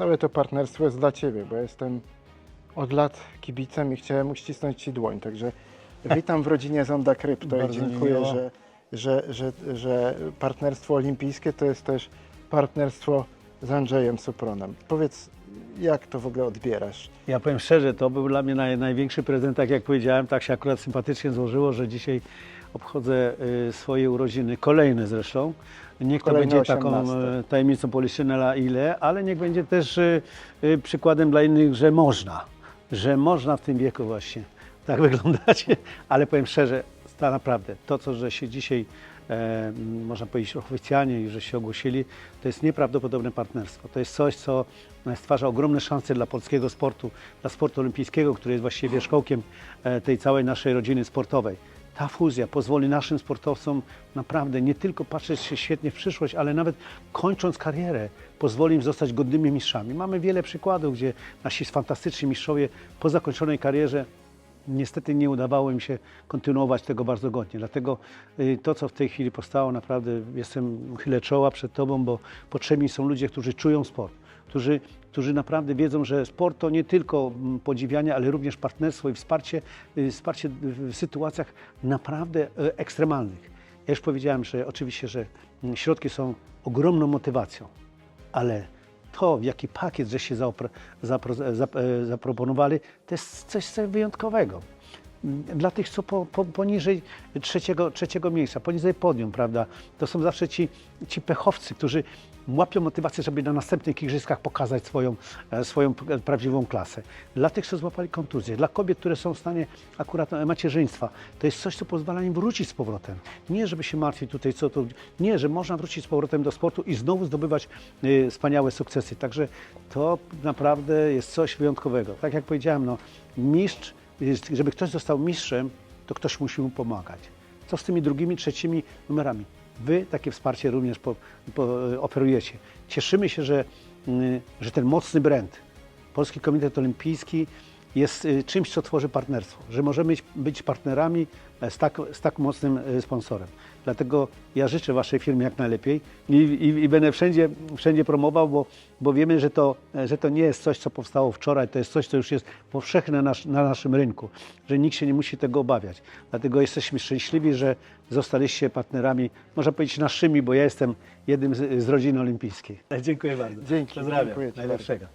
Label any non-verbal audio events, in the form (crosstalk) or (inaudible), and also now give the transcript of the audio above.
całe to partnerstwo jest dla Ciebie, bo jestem od lat kibicem i chciałem uścisnąć Ci dłoń, także (laughs) witam w rodzinie Zonda Krypto i dziękuję, że, że, że, że partnerstwo olimpijskie to jest też partnerstwo z Andrzejem Supronem. Powiedz, jak to w ogóle odbierasz? Ja powiem szczerze, to był dla mnie naj, największy prezent, tak jak powiedziałem, tak się akurat sympatycznie złożyło, że dzisiaj obchodzę y, swoje urodziny, kolejne zresztą. Niech to Kolejne będzie taką 18. e, tajemnicą Poliszynela ile, ale niech będzie też y, y, przykładem dla innych, że można, że można w tym wieku właśnie tak (laughs) wyglądać, ale powiem szczerze, to naprawdę, to co, że się dzisiaj e, można powiedzieć oficjalnie że się ogłosili, to jest nieprawdopodobne partnerstwo. To jest coś, co e, stwarza ogromne szanse dla polskiego sportu, dla sportu olimpijskiego, który jest właściwie wierzchołkiem e, tej całej naszej rodziny sportowej. Ta fuzja pozwoli naszym sportowcom naprawdę nie tylko patrzeć się świetnie w przyszłość, ale nawet kończąc karierę, pozwoli im zostać godnymi mistrzami. Mamy wiele przykładów, gdzie nasi fantastyczni mistrzowie po zakończonej karierze Niestety nie udawało im się kontynuować tego bardzo godnie. Dlatego y, to, co w tej chwili powstało, naprawdę jestem, chylę czoła przed Tobą, bo potrzebni są ludzie, którzy czują sport, którzy, którzy naprawdę wiedzą, że sport to nie tylko mm, podziwianie, ale również partnerstwo i wsparcie, y, wsparcie w sytuacjach naprawdę e, ekstremalnych. Ja już powiedziałem, że oczywiście, że mm, środki są ogromną motywacją, ale to, w jaki pakiet żeście zaopro, zapro, zap, e, zaproponowali, to jest coś wyjątkowego. Dla tych, co po, po, poniżej trzeciego, trzeciego miejsca, poniżej podium, prawda, to są zawsze ci, ci pechowcy, którzy łapią motywację, żeby na następnych igrzyskach pokazać swoją, e, swoją p- prawdziwą klasę. Dla tych, co złapali kontuzję, dla kobiet, które są w stanie akurat e, macierzyństwa, to jest coś, co pozwala im wrócić z powrotem. Nie, żeby się martwić tutaj, co to. Nie, że można wrócić z powrotem do sportu i znowu zdobywać y, wspaniałe sukcesy. Także to naprawdę jest coś wyjątkowego. Tak jak powiedziałem, no, mistrz, żeby ktoś został mistrzem, to ktoś musi mu pomagać. Co z tymi drugimi, trzecimi numerami? Wy takie wsparcie również po, po, oferujecie. Cieszymy się, że, y, że ten mocny brand, Polski Komitet Olimpijski jest y, czymś, co tworzy partnerstwo, że możemy być- partnerami z tak, z tak mocnym e, sponsorem. Dlatego ja życzę Waszej firmie jak najlepiej i, i, i będę wszędzie, wszędzie promował, bo, bo wiemy, że to, że to nie jest coś, co powstało wczoraj, to jest coś, co już jest powszechne na, nasz, na naszym rynku, że nikt się nie musi tego obawiać. Dlatego jesteśmy szczęśliwi, że zostaliście partnerami, można powiedzieć naszymi, bo ja jestem jednym z, z rodziny olimpijskiej. Dziękuję bardzo. Dzięki, Pozdrawiam. dziękuję Najlepszego.